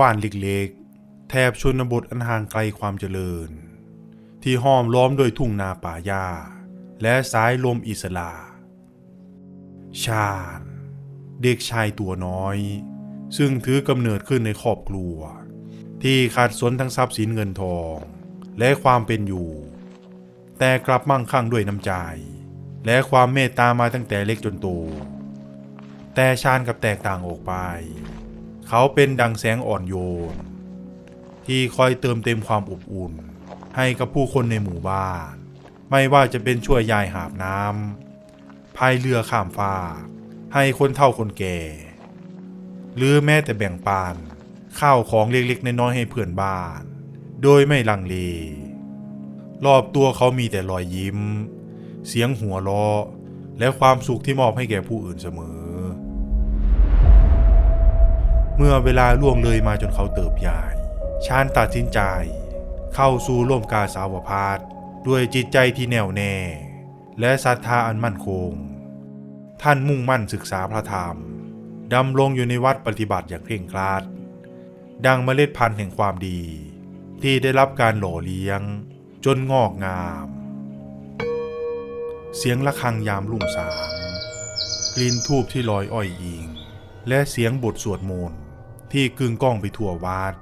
บ้านเล็กๆ แถบชนบทอันห่างไกลความเจริญ ที่ห้อมล้อมด้วยทุ่งนาป่าหญ้า และสายลมอิสระชาญเด็กชายตัวน้อย ซึ่งถือกำเนิดขึ้นในครอบครัว ที่ขาดสนทั้งทรัพย์สินเงินทอง และความเป็นอยู่ แต่กลับมั่งคั่งด้วยน้ำใจ และความเมตตามาตั้งแต่เล็กจนโตแต่ชาญกับแตกต่างออกไป เขาเป็นดังแสงอ่อนโยน ที่คอยเติมเต็มความอบอุ่น ให้กับผู้คนในหมู่บ้าน ไม่ว่าจะเป็นช่วยยายหาบน้ำพายเรือข้ามฟ้ากให้คนเฒ่าคนแก่ หรือแม้แต่แบ่งปันข้าวของเล็กๆน้อยๆให้เพื่อนบ้าน โดยไม่ลังเลรอบตัวเขามีแต่รอยยิ้ม เสียงหัวเราะและความสุขที่มอบให้แก่ผู้อื่นเสมอ เมื่อเวลาล่วงเลยมาจนเขาเติบใหญ่ชาญตัดสินใจ เข้าสู่ร่วมกาสาวพาธด้วยจิตใจที่แน่วแน่ และศรัทธาอันมั่นคง ท่านมุ่งมั่นศึกษาพระธรรมดำรงอยู่ในวัดปฏิบัติอย่างเคร่งครัด ดังเมล็ดพันธุ์แห่งความดี ที่ได้รับการหล่อเลี้ยง จนงอกงาม เสียงะระฆังยามรุ่งสาง กลิ่นทูบที่ลอยอ้อยอิง และเสียงบทสวดมนต์ ที่กึ่งก้องไปทั่ววัด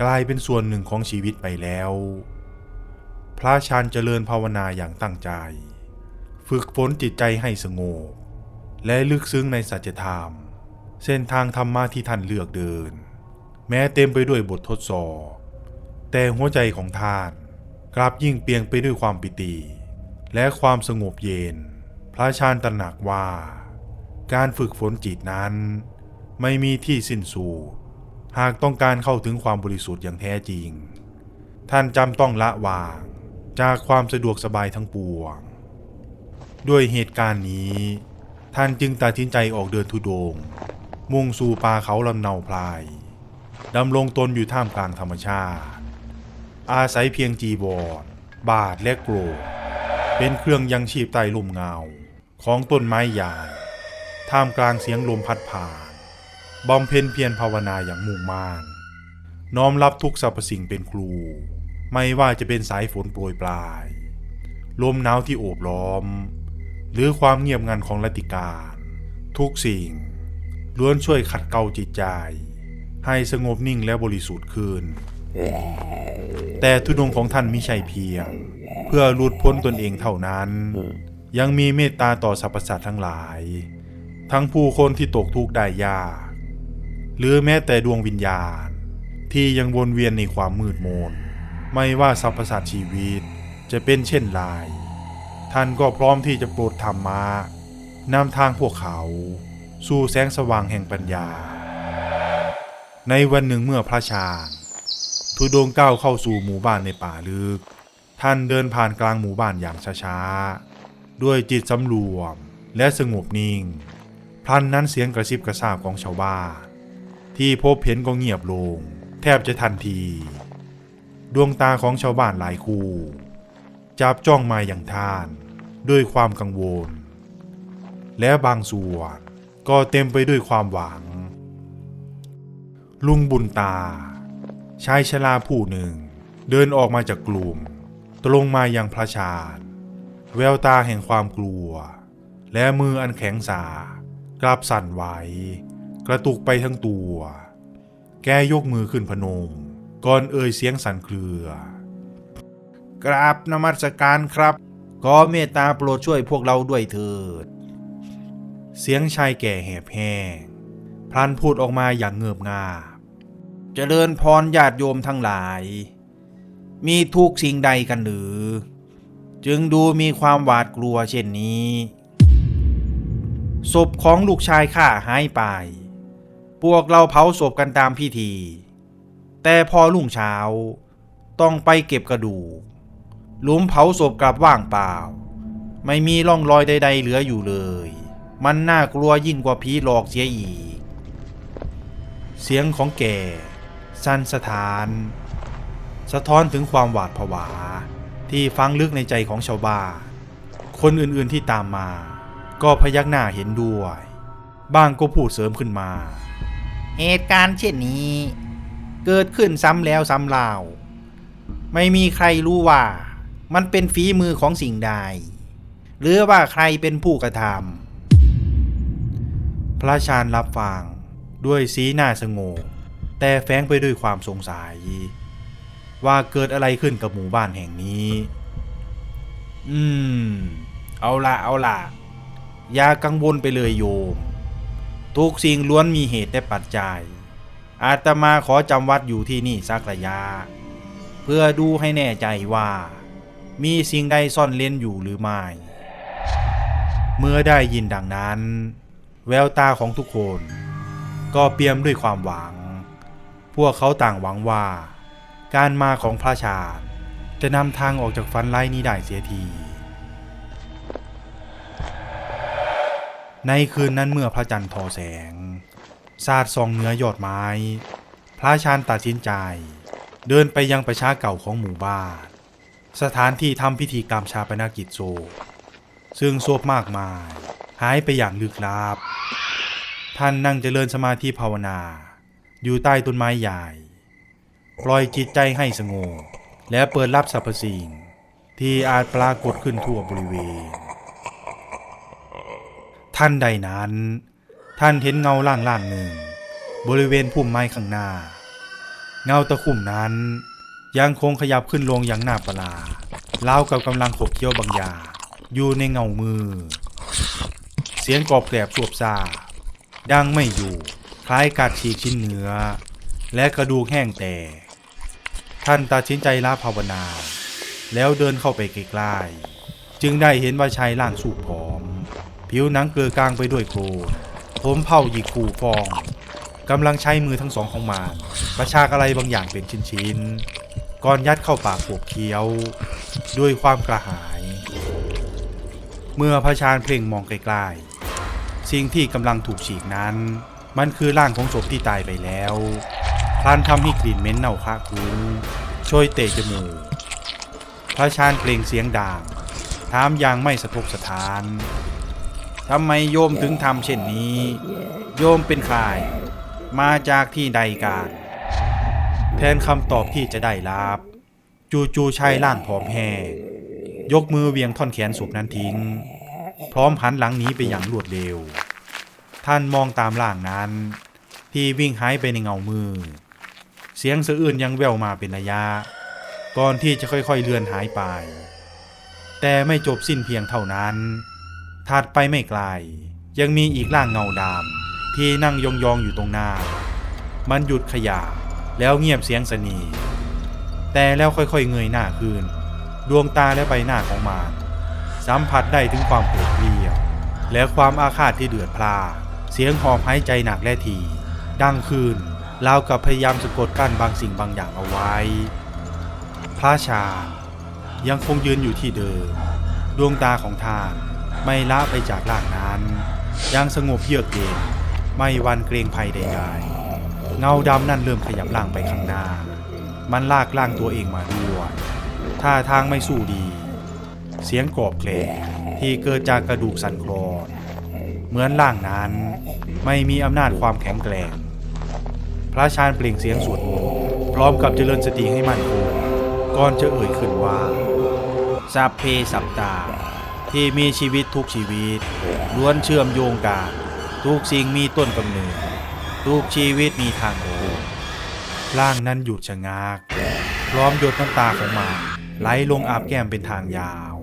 กลายเป็นส่วนหนึ่งของชีวิตไปแล้ว พระชานเจริญภาวนาอย่างตั้งใจ ฝึกฝนจิตใจให้สงบและลึกซึ้งในสัจธรรม เส้นทางธรรมะที่ท่านเลือกเดิน แม้เต็มไปด้วยบททดสอบ แต่หัวใจของท่านกลับยิ่งเปลี่ยงไปด้วยความปิติ และความสงบเย็น พระชานตระหนักว่า การฝึกฝนจิตนั้น ไม่มีที่สิ้นสุดหากต้องการเข้าถึงความบริสุทธิ์อย่างแท้จริง ท่านจำต้องละวาง จากความสะดวกสบายทั้งปวง ด้วยเหตุการณ์นี้ ท่านจึงตัดสินใจออกเดินทุดงค์มุ่งสู่ป่าเขาลำเนาพลายดำรงตนอยู่ท่ามกลางธรรมชาติ อาศัยเพียงจีบอดบาทและโกรธเป็นเครื่องยังชีพใต้ลมเงาของต้นไม้ใหญ่ท่ามกลางเสียงลมพัดผ่าน บำเพ็ญเพียรภาวนาอย่างมุ่งมั่นน้อมรับทุกสรรพสิ่งเป็นครู ไม่ว่าจะเป็นสายฝนโปรยปลาย ลมหนาวที่โอบล้อม หรือความเงียบงันของรัติการ ทุกสิ่ง ล้วนช่วยขัดเกลาจิตใจ ให้สงบนิ่งและบริสุทธิ์ขึ้น แต่ทุดงของท่านมิใช่เพียง เพื่อหลุดพ้นตนเองเท่านั้น ยังมีเมตตาต่อสรรพสัตว์ทั้งหลาย ทั้งผู้คนที่ตกทุกข์ได้ยาก หรือแม้แต่ดวงวิญญาณ ที่ยังวนเวียนในความมืดมน ไม่ว่าสรรพสัตว์ชีวิตจะเป็นเช่นไรท่านก็พร้อมที่จะโปรดธรรมะนำทางพวกเขา สู่แสงสว่างแห่งปัญญา ในวันหนึ่งเมื่อพระชาญทุดงค์ก้าวเข้าสู่หมู่บ้านในป่าลึก ท่านเดินผ่านกลางหมู่บ้านอย่างช้าๆ ด้วยจิตสำรวมและสงบนิ่ง พลันนั้นเสียงกระซิบกระซาบของชาวบ้าน ที่พบเห็นก็เงียบลง แทบจะทันที ดวงตาของชาวบ้านหลายคู่จับจ้องมาอย่างท่าน ด้วยความกังวล และบางส่วนก็เต็มไปด้วยความหวัง ลุงบุญตา ชายชราผู้หนึ่ง เดินออกมาจากกลุ่ม ตรงมายังพระชาญแววตาแห่งความกลัว และมืออันแข็งสากลับสั่นไหว กระตุกไปทั้งตัว แกยกมือขึ้นพนม ก่อนเอ่ยเสียงสั่นเครือกราบนมัสการครับ ขอเมตตาโปรดช่วยพวกเราด้วยเถิด เสียงชายแก่แหบแห้งพลันพูดออกมาอย่างเงือบงาบเจริญพรญาติโยมทั้งหลาย มีทุกสิ่งใดกันหรือ จึงดูมีความหวาดกลัวเช่นนี้ ศพของลูกชายข้าหายไป พวกเราเผาศพกันตามพิธี แต่พอรุ่งเช้า ต้องไปเก็บกระดูก หลุมเผาศพกลับว่างเปล่า ไม่มีร่องรอยใด ๆ เหลืออยู่เลย มันน่ากลัวยิ่งกว่าผีหลอกเสียอีก เสียงของแกสั้นสถาน สะท้อนถึงความหวาดผวา ที่ฟังลึกในใจของชาวบ้านคนอื่นๆที่ตามมา ก็พยักหน้าเห็นด้วย บ้างก็พูดเสริมขึ้นมา เหตุการณ์เช่นนี้ เกิดขึ้นซ้ำแล้วซ้ำเล่าไม่มีใครรู้ว่ามันเป็นฝีมือของสิ่งใด หรือว่าใครเป็นผู้กระทำพระชาญรับฟังด้วยสีหน้าสงบแต่แฝงไปด้วยความสงสัย ว่าเกิดอะไรขึ้นกับหมู่บ้านแห่งนี้ อืม เอาละเอาละอย่ากังวลไปเลยโยม ทุกสิ่งล้วนมีเหตุและปัจจัย อาตมาขอจำวัดอยู่ที่นี่สักระยะ เพื่อดูให้แน่ใจว่า มีสิ่งใดซ่อนเล่นอยู่หรือไม่ เมื่อได้ยินดังนั้น แววตาของทุกคน ก็เปี่ยมด้วยความหวัง พวกเขาต่างหวังว่า การมาของพระชาญจะนำทางออกจากฟันไล่นี้ได้เสียที ในคืนนั้นเมื่อพระจันทร์ทอแสงสาดส่องเหนือยอดไม้ พระชาญตัดสินใจ เดินไปยังประชาเก่าของหมู่บ้าน สถานที่ทำพิธีกรรมชาปนกิจโศพซึ่งโศพมากมาย หายไปอย่างลึกลับ ท่านนั่งเจริญสมาธิภาวนา อยู่ใต้ต้นไม้ใหญ่ ปล่อยจิตใจให้สงบและเปิดรับสรรพสิ่ง ที่อาจปรากฏขึ้นทั่วบริเวณ ท่านใดนั้น ท่านเห็นเงาล่างล่างหนึ่ง บริเวณพุ่มไม้ข้างหน้า เงาตะคุ่มนั้น ยังคงขยับขึ้นลงอย่างน่าประหลาดราวกับกำลังขบเคี้ยวบางอย่างอยู่ในเงามือ เสียงกรอบแกรบสวบซาดังไม่อยู่ คล้ายกัดฉีกชิ้นเนื้อ และกระดูกแห้งแตกท่านตัดสินใจลาภาวนา แล้วเดินเข้าไปใกล้ๆจึงได้เห็นว่าชายร่างสูบผอม ผิวหนังเกลือกลางไปด้วยโคลนผมเผาหยิกฟูฟองกำลังใช้มือทั้งสองของมันประชากอะไรบางอย่างเป็นชิ้นๆก่อนยัดเข้าปากปวกเคี้ยว ด้วยความกระหาย เมื่อพระชาญเพ่งมองไกลๆสิ่งที่กำลังถูกฉีกนั้น มันคือร่างของศพที่ตายไปแล้วพลันทำให้กลิ่นเหม็นเน่าคละคุ้งช่วยเตะจมูกพระชาญเปล่งเสียงด่างถามอย่างไม่สะทกสะท้าน ทำไมโยมถึงทำเช่นนี้ โยมเป็นใครมาจากที่ใดกันแทนคำตอบที่จะได้รับ จูจูชายล่างผอมแห้งยกมือเวียงท่อนแขนศพนั้นทิ้ง พร้อมหันหลังหนีไปอย่างรวดเร็ว ท่านมองตามล่างนั้น ที่วิ่งหายไปในเงามือ เสียงสะอื้นยังแววมาเป็นระยะ ก่อนที่จะค่อยๆเลือนหายไป แต่ไม่จบสิ้นเพียงเท่านั้น ถัดไปไม่ไกล ยังมีอีกร่างเงาดำที่นั่งยองๆอยู่ตรงหน้า มันหยุดขยับแล้วเงียบเสียงสนี แต่แล้วค่อยๆเงยหน้าขึ้น ดวงตาและใบหน้าของมันสัมผัสได้ถึงความโกรธเกลียวและความอาฆาตที่เดือดพล่าเสียงหอบหายใจหนักและทีดังขึ้นราวกับพยายามสะกดกั้นบางสิ่งบางอย่างเอาไว้ พระชายังคงยืนอยู่ที่เดิม ดวงตาของท่าน ไม่ละไปจากร่างนั้น ยังสงบเยือกเย็นไม่วันเกรงภัยใดๆเงาดำนั่นเริ่มขยับร่างไปข้างหน้า มันลากร่างตัวเองมาด้วยท่าทางไม่สู้ดี เสียงกรอบแกรบที่เกิดจากกระดูกสันคลอนเหมือนร่างนั้นไม่มีอำนาจความแข็งแกร่ง พระชาญเปล่งเสียงสวดมนต์พร้อมกับเจริญสติให้มั่นคงก่อนจะเอ่ยขึ้นว่าสัพเพสัปตา ที่มีชีวิตทุกชีวิตล้วนเชื่อมโยงกันทุกสิ่งมีต้นกำเนิดทุกชีวิตมีทางออกร่างนั้นหยุดชะงักพร้อมหยดน้ำตาของมันไหลลงอาบแก้มเป็นทางยาว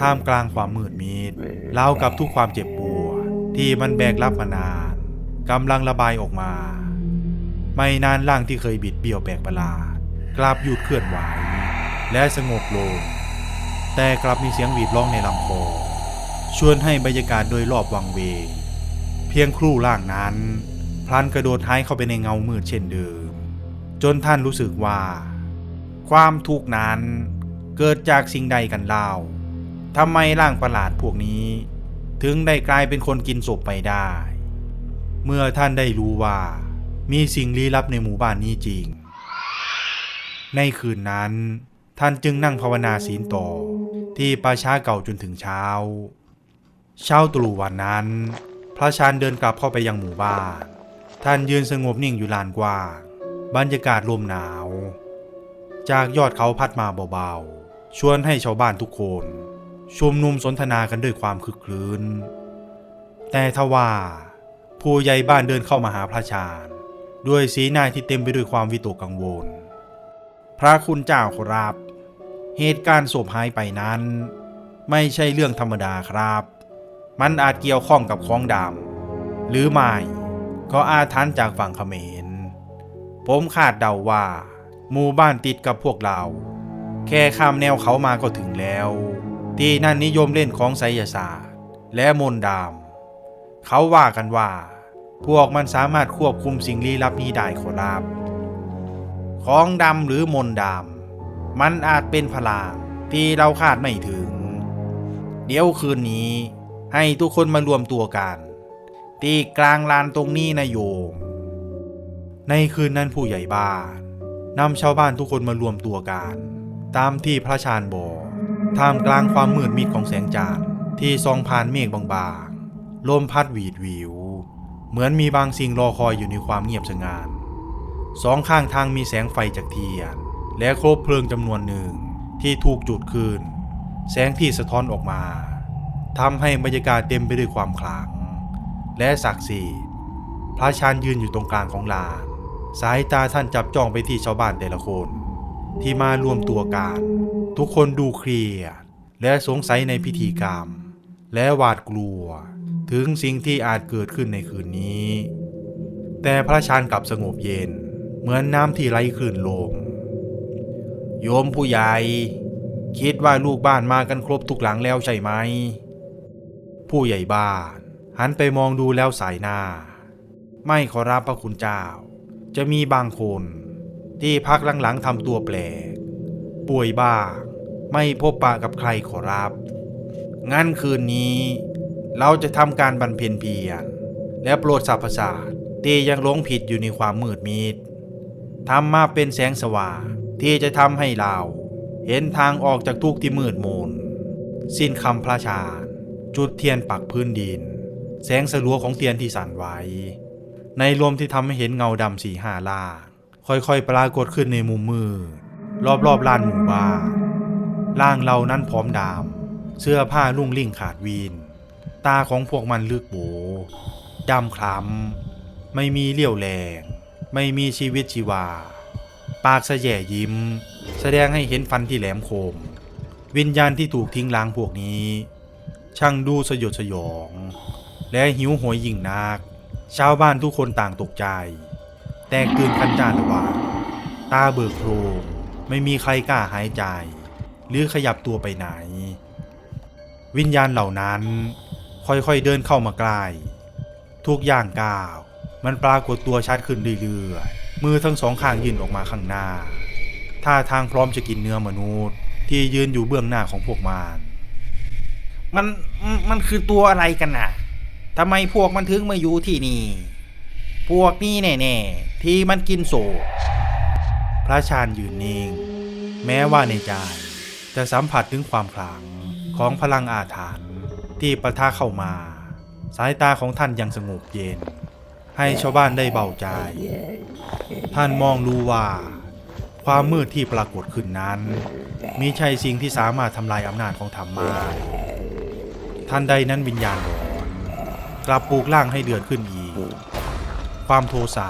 ท่ามกลางความมืดมิดเล่าวกับทุกความเจ็บปวดที่มันแบกรับมานานกำลังระบายออกมา ไม่นานร่างที่เคยบิดเบี้ยวแปลกประหลาด กลับหยุดเคลื่อนไหว และสงบลง แต่กลับมีเสียงหวีดร้องในลำคอชวนให้บรรยากาศโดยรอบวังเวงเพียงครู่ร่างนั้น พลันกระโดดหายเข้าไปในเงามืดเช่นเดิม จนท่านรู้สึกว่า ความทุกข์นั้นเกิดจากสิ่งใดกันเล่าทำไมร่างประหลาดพวกนี้ ถึงได้กลายเป็นคนกินศพไปได้ เมื่อท่านได้รู้ว่า มีสิ่งลี้ลับในหมู่บ้านนี้จริง ในคืนนั้น ท่านจึงนั่งภาวนาศีลต่อที่ป่าช้าเก่าจนถึงเช้า เช้าตรู่วันนั้น พระชานเดินกลับเข้าไปยังหมู่บ้าน ท่านยืนสงบนิ่งอยู่ลานกว้างบรรยากาศลมหนาว จากยอดเขาพัดมาเบาๆ ชวนให้ชาวบ้านทุกคนชุมนุมสนทนากันด้วยความคึกคืนแต่ทว่าผู้ใหญ่บ้านเดินเข้ามาหาพระชาญด้วยสีหน้าที่เต็มไปด้วยความวิตกกังวล พระคุณเจ้าครับ เหตุการณ์ศพหายไปนั้น ไม่ใช่เรื่องธรรมดาครับ มันอาจเกี่ยวข้องกับของดำหรือไม่ก็อาถรรพ์จากฝั่งเขมร ผมคาดเดาว่า หมู่บ้านติดกับพวกเรา แค่ข้ามแนวเขามาก็ถึงแล้ว ที่นั่นนิยมเล่นของไสยศาสตร์ และมนต์ดำเขาว่ากันว่า พวกมันสามารถควบคุมสิ่งลี้ลับนี้ได้ขอรับ ของดำหรือมนดำมันอาจเป็นพลังที่เราคาดไม่ถึง เดี๋ยวคืนนี้ให้ทุกคนมารวมตัวกัน ที่กลางลานตรงนี้นะโยม ในคืนนั้นผู้ใหญ่บ้านนำชาวบ้านทุกคนมารวมตัวกัน ตามที่พระชาญบอกท่ามกลางความมืดมิดของแสงจันทร์ที่ส่องผ่านเมฆบางๆลมพัดหวีดหวิว เหมือนมีบางสิ่งรอคอยอยู่ในความเงียบสงบ สองข้างทางมีแสงไฟจากเทียน และครบเพลิงจำนวนหนึ่งที่ถูกจุดขึ้นแสงที่สะท้อนออกมาทำให้บรรยากาศเต็มไปด้วยความขลัง และศักดิ์สิทธิ์พระชานยืนอยู่ตรงกลางของลาน สายตาท่านจับจ้องไปที่ชาวบ้านแต่ละคน ที่มารวมตัวกัน ทุกคนดูเครียดและสงสัยในพิธีกรรม และหวาดกลัว ถึงสิ่งที่อาจเกิดขึ้นในคืนนี้ แต่พระชานกลับสงบเย็น เหมือนน้ำที่ไร้คลื่นลม โยมผู้ใหญ่ คิดว่าลูกบ้านมากันครบทุกหลังแล้วใช่ไหม ผู้ใหญ่บ้าน หันไปมองดูแล้วสายหน้า ไม่ขอรับพระคุณเจ้า จะมีบางคนที่พักหลังๆทำตัวแปลก ป่วยบ้างไม่พบปะกับใครขอรับ งั้นคืนนี้ เราจะทำการบรรเพ็ญเพียรและโปรดสรรพสัตว์ที่ยังหลงผิดอยู่ในความมืดมิด ทำมาเป็นแสงสว่างที่จะทำให้เราเห็นทางออกจากทุกข์ที่มืดมน สิ้นคำพระชาญจุดเทียนปักพื้นดิน แสงสลัวของเทียนที่สั่นไหวในลมที่ทำให้เห็นเงาดำสีห้าล่าค่อยๆปรากฏขึ้นในมุมมือ รอบๆลานหมู่บ้านล่างเรานั้นพร้อมดำเสื้อผ้าลุ่งลิ่งขาดวีน ตาของพวกมันลึกโบดำคล้ำไม่มีเลี่ยวแรง ไม่มีชีวิตชีวา ปากสแย่ยิ้ม แสดงให้เห็นฟันที่แหลมคม วิญญาณที่ถูกทิ้งล้างพวกนี้ ช่างดูสยดสยอง และหิวโหยยิ่งนัก ชาวบ้านทุกคนต่างตกใจ แตกตื่นกันจ้าละว่าตาเบิกโพรงไม่มีใครกล้าหายใจ หรือขยับตัวไปไหน วิญญาณเหล่านั้นค่อยๆเดินเข้ามาใกล้ทุกอย่างก้าว มันปรากฏตัวชัดขึ้นเรื่อยๆ มือทั้งสองข้างยื่นออกมาข้างหน้า ท่าทางพร้อมจะกินเนื้อมนุษย์ ที่ยืนอยู่เบื้องหน้าของพวกมารมัน มันคือตัวอะไรกันน่ะทำไมพวกมันถึงมาอยู่ที่นี่ พวกนี้แน่ๆ ที่มันกินโศกพระชาญยืนนิ่ง แม้ว่าในใจจะสัมผัสถึงความขลังของพลังอาถรรพ์ที่ประทะเข้ามา สายตาของท่านยังสงบเย็น ให้ชาวบ้านได้เบาใจ ท่านมองรู้ว่า ความมืดที่ปรากฏขึ้นนั้นมิใช่สิ่งที่สามารถทำลายอำนาจของธรรมมาท่านใดนั้นวิญญาณร้อนกลับปลูกร่างให้เดือดขึ้นอีก ความโทสะ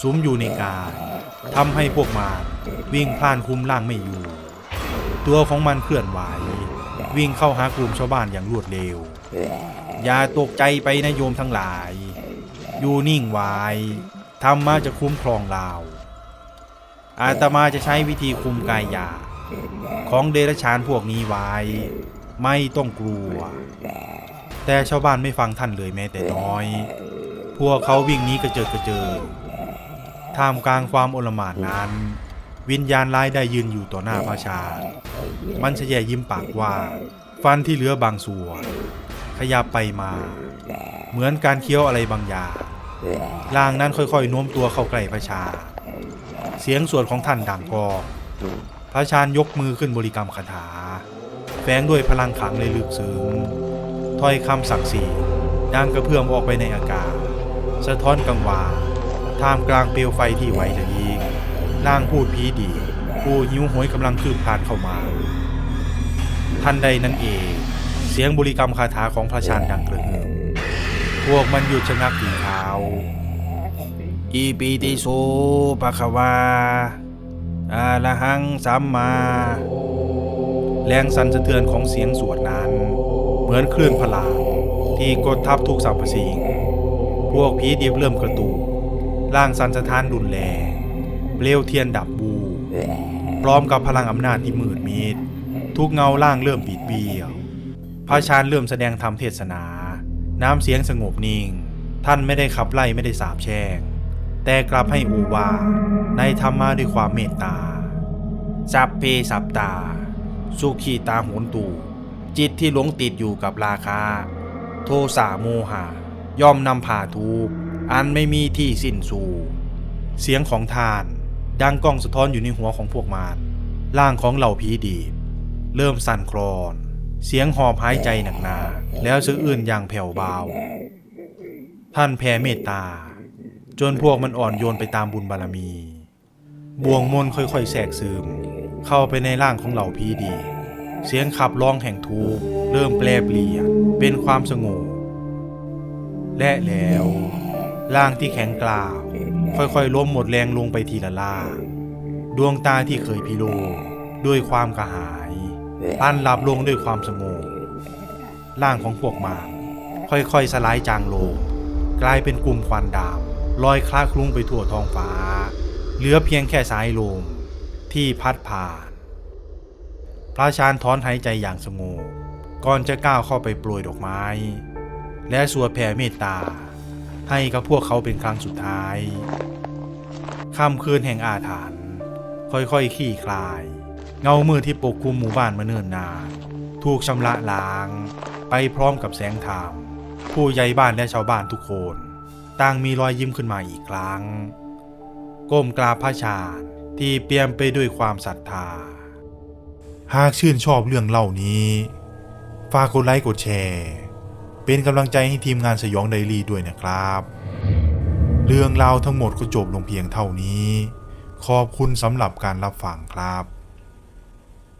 สุมอยู่ในกายทำให้พวกมารวิ่งพล่านคุมร่างไม่อยู่ ตัวของมันเคลื่อนไหว วิ่งเข้าหากลุ่มชาวบ้านอย่างรวดเร็ว อย่าตกใจไปนะโยมทั้งหลาย อยู่นิ่งไว้ธรรมะจะคุ้มครองเราอาตมาจะใช้วิธีคุมกายหยาของเดรัจฉานพวกนี้ไว้ ไม่ต้องกลัว แต่ชาวบ้านไม่ฟังท่านเลยแม้แต่น้อย พวกเขาวิ่งหนี้กระเจิดกระเจิงท่ามกลางความโอลหม่านนั้น วิญญาณร้ายได้ยืนอยู่ต่อหน้าพระชาญมันเฉยยิ้มปากกว่า ฟันที่เหลือบางส่วนขยับไปมา เหมือนการเคี้ยวอะไรบางอย่าง ร่างนั้นค่อยๆโน้มตัวเข้าใกล้พระชา เสียงสวดของท่านดังกอพระชาญยกมือขึ้นบริกรรมคาถา แฝงด้วยพลังขังเลยลึกซึ้งถ้อยคำศักดิ์สิทธิ์ดังกระเพื่อมออกไปในอากาศ สะท้อนกังวานท่ามกลางเปลวไฟที่ไหวระยิงล่างพูดผีดี ผู้หิวโหยกำลังคืบคลานเข้ามาทันใดนั้นเอง เสียงบริกรรมคาถาของพระชานดังกระหึ่ม พวกมันหยุดชะงักอยู่เท้าอีปีติโสปะคะวาอาละหังสัมมา แรงสั่นสะเทือนของเสียงสวดนั้น เหมือนคลื่นพลางที่กดทับทุกสรรพสิ่ง พวกผีดิบเริ่มกระตุกร่างสั่นสะท้านรุนแรงเปลวเทียนดับบู พร้อมกับพลังอำนาจที่มืดมิดทุกเงาล่างเริ่มบิดเบี้ยวพระชานเริ่มแสดงธรรมเทศนา น้ำเสียงสงบนิ่ง ท่านไม่ได้ขับไล่ไม่ได้สาบแช่ง แต่กลับให้โอวาในธรรมะด้วยความเมตตา สัพเพสัปตา สุขีตาโหนตู จิตที่หลงติดอยู่กับราคา โทสะโมหะย่อมนำผ่าทุกอันไม่มีที่สิ้นสู่ เสียงของทาน ดังก้องสะท้อนอยู่ในหัวของพวกมารร่างของเหล่าผีดีบเริ่มสั่นคลอน เสียงหอบหายใจหนักหนาแล้วสะอื้นอย่างแผ่วเบา ท่านแผ่เมตตา จนพวกมันอ่อนโยนไปตามบุญบารมี บ่วงมนค่อยๆแทรกซึม เข้าไปในร่างของเหล่าพีดี เสียงขับร้องแห่งทุกข์เริ่มแปรเปลี่ยนเป็นความสงบและแล้วร่างที่แข็งกล้าวค่อยๆล้มหมดแรงลงไปทีละล่างดวงตาที่เคยพิโรธด้วยความกระหาย พันหลับลงด้วยความสงบร่างของพวกมารค่อยๆสลายจางลง กลายเป็นกลุ่มควันดำลอยคลาคลุ้งไปทั่วท้องฟ้า เหลือเพียงแค่สายลมที่พัดผ่าน พระชานถอนหายใจอย่างสงบก่อนจะก้าวเข้าไปโปรยดอกไม้ และสวดแผ่เมตตา ให้กับพวกเขาเป็นครั้งสุดท้ายค่ำคืนแห่งอาถรรพ์ค่อยๆคลี่คลาย เงามืดที่ปกคลุมหมู่บ้านมาเนิ่นนานถูกชำระล้าง ไปพร้อมกับแสงธรรมผู้ใหญ่บ้านและชาวบ้านทุกคน ต่างมีรอยยิ้มขึ้นมาอีกครั้ง ก้มกราบพระชาญที่เปี่ยมไปด้วยความศรัทธา หากชื่นชอบเรื่องเล่านี้ ฝากกดไลค์กดแชร์ เป็นกำลังใจให้ทีมงานสยองไดรี่ด้วยนะครับ เรื่องราวทั้งหมดก็จบลงเพียงเท่านี้ ขอบคุณสำหรับการรับฟังครับ